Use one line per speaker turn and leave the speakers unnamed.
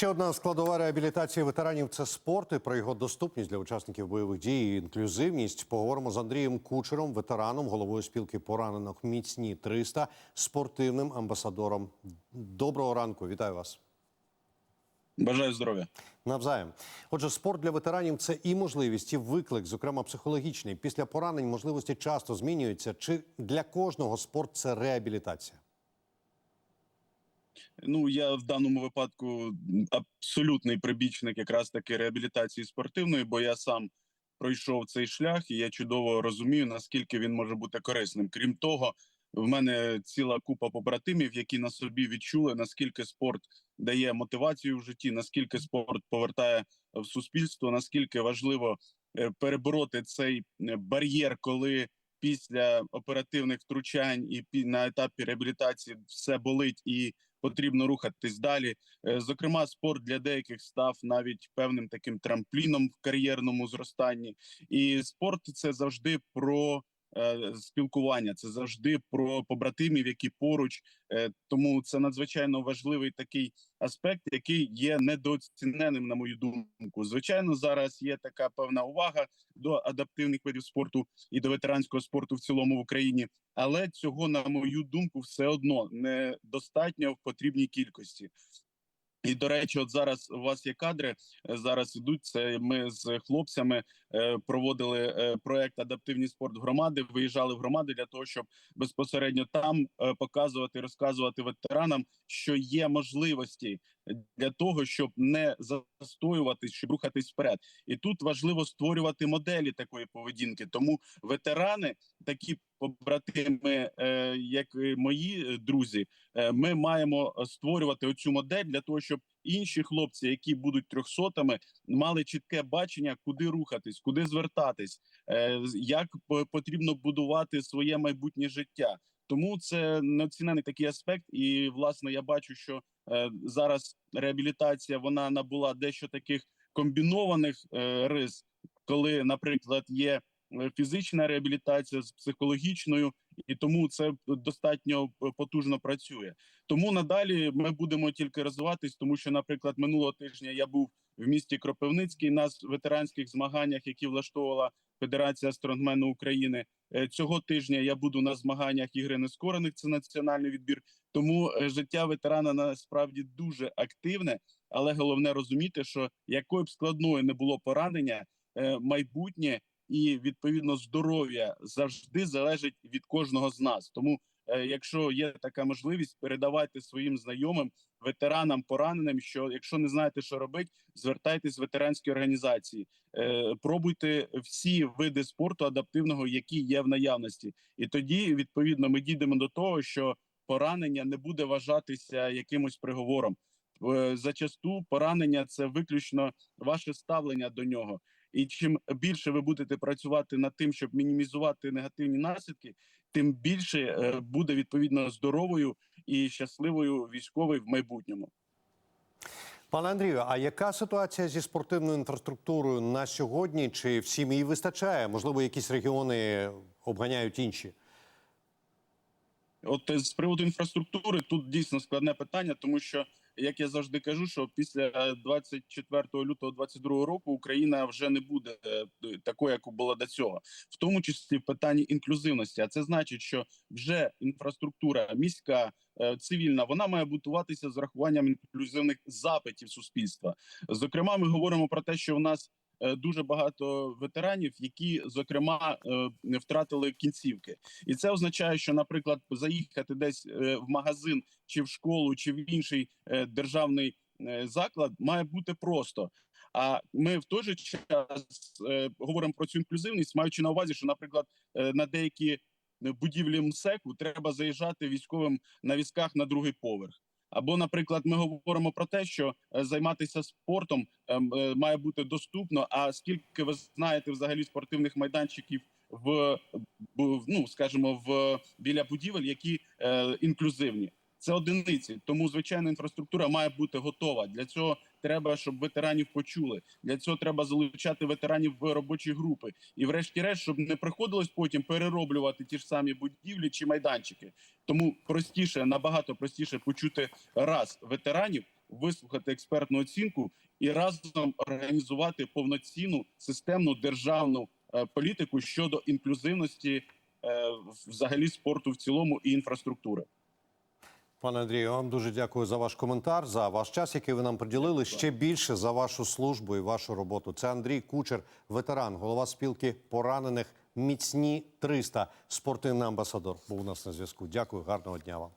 Ще одна складова реабілітації ветеранів це спорт і про його доступність для учасників бойових дій і інклюзивність. Поговоримо з Андрієм Кучером, ветераном, головою спілки поранених міцні 300, спортивним амбасадором. Доброго ранку, вітаю вас.
Бажаю здоров'я.
Навзаєм. Отже, спорт для ветеранів це і можливість, і виклик, зокрема психологічний. Після поранень можливості часто змінюються. Чи для кожного спорт це реабілітація?
Ну я в даному випадку абсолютний прибічник якраз таки реабілітації спортивної, бо я сам пройшов цей шлях, і я чудово розумію, наскільки він може бути корисним. Крім того, в мене ціла купа побратимів, які на собі відчули, наскільки спорт дає мотивацію в житті, наскільки спорт повертає в суспільство, наскільки важливо е, перебороти цей е, бар'єр, коли після оперативних втручань і на етапі реабілітації все болить і потрібно рухатись далі. Е, Зокрема, спорт для деяких став навіть певним таким трампліном в кар'єрному зростанні. І спорт це завжди про спілкування, це завжди про побратимів, які поруч. Е, Тому це надзвичайно важливий такий аспект, який є недооціненим, на мою думку. Звичайно, зараз є така певна увага до адаптивних видів спорту і до ветеранського спорту в цілому в Україні. Але цього, на мою думку, все одно недостатньо в потрібній кількості. І до речі, от зараз у вас є кадри. е, Зараз ідуть це. Ми з хлопцями е, проводили е, проект Адаптивний спорт громади. Виїжджали в громади для того, щоб безпосередньо там показувати, розказувати ветеранам, що є можливості для того, щоб не застоюватись, щоб рухатись вперед. І тут важливо створювати моделі такої поведінки. Тому ветерани, такі побратими, е, як мої е, друзі, е, ми маємо створювати оцю модель для того, щоб інші хлопці, які будуть трьохсотами, мали чітке бачення, куди рухатись, куди звертатись, як потрібно будувати своє майбутнє життя. Тому це неоцінений такий аспект, і власне я бачу, що е, зараз реабілітація вона набула дещо таких комбінованих е, рис, коли, наприклад, є фізична реабілітація з психологічною, і тому це достатньо е, потужно працює. Тому надалі ми будемо тільки розвиватись, тому що, наприклад, минулого тижня я був в місті Кропивницький на ветеранських змаганнях, які влаштовувала Федерація стронгмену України. Е, Цього тижня я буду на змаганнях ігри нескорених. Це національний відбір. Тому е, життя ветерана насправді дуже активне, але головне розуміти, що якою б складною не було поранення, е, майбутнє і відповідно здоров'я завжди залежить від кожного з нас. Тому, е, якщо є така можливість, передавайте своїм знайомим, ветеранам, пораненим, що якщо не знаєте, що робити, звертайтесь в ветеранські організації, Е, пробуйте всі види спорту адаптивного, які є в наявності, і тоді відповідно ми дійдемо до того, що поранення не буде вважатися якимось приговором. Е, Зачасту поранення це виключно ваше ставлення до нього. І чим більше ви будете працювати над тим, щоб мінімізувати негативні наслідки, тим більше е, буде відповідно здоровою і щасливою військовою в майбутньому.
Пане Андрію, а яка ситуація зі спортивною інфраструктурою на сьогодні? Чи всім її вистачає? Можливо, якісь регіони обганяють інші?
От е, з приводу інфраструктури тут дійсно складне питання, тому що як я завжди кажу, що після е, 24 лютого 22 року Україна вже не буде е, такою, як була до цього, в тому числі в питанні інклюзивності. А це значить, що вже інфраструктура міська, е, цивільна, вона має будуватися з рахуванням інклюзивних запитів суспільства. Зокрема, ми говоримо про те, що в нас е, дуже багато ветеранів, які зокрема е, втратили кінцівки, і це означає, що, наприклад, заїхати десь е, в магазин чи в школу, чи в інший е, державний е, заклад має бути просто. А ми в той же час е, говоримо про цю інклюзивність, маючи на увазі, що, наприклад, е, на деякі будівлі МСЕКу треба заїжджати військовим на візках на другий поверх. Або, наприклад, ми говоримо про те, що е, займатися спортом ем, е, має бути доступно. А скільки ви знаєте взагалі спортивних майданчиків в ну скажімо, в біля будівель, які е, інклюзивні. Це одиниці, тому звичайно інфраструктура має бути готова. Для цього треба, щоб ветеранів почули. Для цього треба залучати ветеранів в робочі групи. І, врешті-решт, щоб не приходилось потім перероблювати ті ж самі будівлі чи майданчики. Тому простіше, набагато простіше почути раз ветеранів вислухати експертну оцінку і разом організувати повноцінну системну державну е, політику щодо інклюзивності е, взагалі спорту в цілому і інфраструктури.
Пане Андрію, вам дуже дякую за ваш коментар, за ваш час, який ви нам приділили. Ще більше за вашу службу і вашу роботу. Це Андрій Кучер, ветеран, голова спілки поранених міцні 300, спортивний амбасадор. Був у нас на зв'язку. Дякую, гарного дня вам.